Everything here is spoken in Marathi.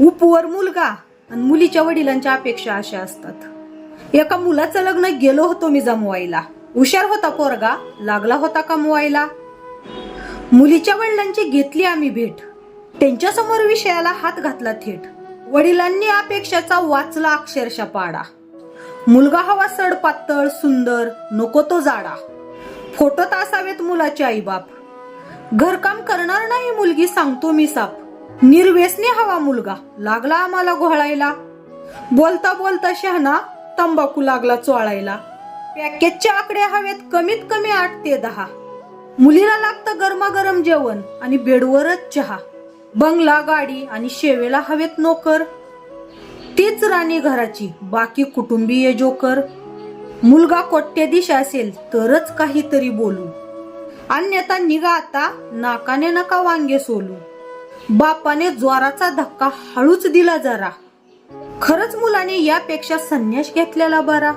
उपवर मुलगा आणि मुलीच्या वडिलांच्या अपेक्षा अशा असतात. एका मुलाचं लग्न गेलो होतो मी जमवायला. हुशार होता पोरगा लागला होता कमवायला. मुलीच्या वडिलांची घेतली आम्ही भेट. त्यांच्यासमोर विषयाला हात घातला थेट. वडिलांनी अपेक्षाचा वाचला अक्षरशः पाडा. मुलगा हवा सड पातळ सुंदर नको तो जाडा. फोटोत असावेत मुलाचे आईबाप घरकाम करणार नाही मुलगी सांगतो मी साप. निर्व्यसनी हवा मुलगा. लागला आम्हाला घोळायला. बोलता बोलता शहाणा तंबाखू लागला चोळायला. पॅकेजचे आकडे हवेत कमीत कमी आठ ते दहा. मुलीला लागतं गरमागरम जेवण आणि बेडवरच चहा. बंगला गाडी आणि शेवेला हवेत नोकर. तीच राणी घराची बाकी कुटुंबीय जोकर. मुलगा कोट्यदिश असेल तरच काहीतरी बोलू. अन्यथा निघा आता नाकाने नका वांगे सोलू. बापाने जोराचा धक्का हळूच दिला जरा. खरंच मुलाने यापेक्षा संन्यास घेतलेला बरा.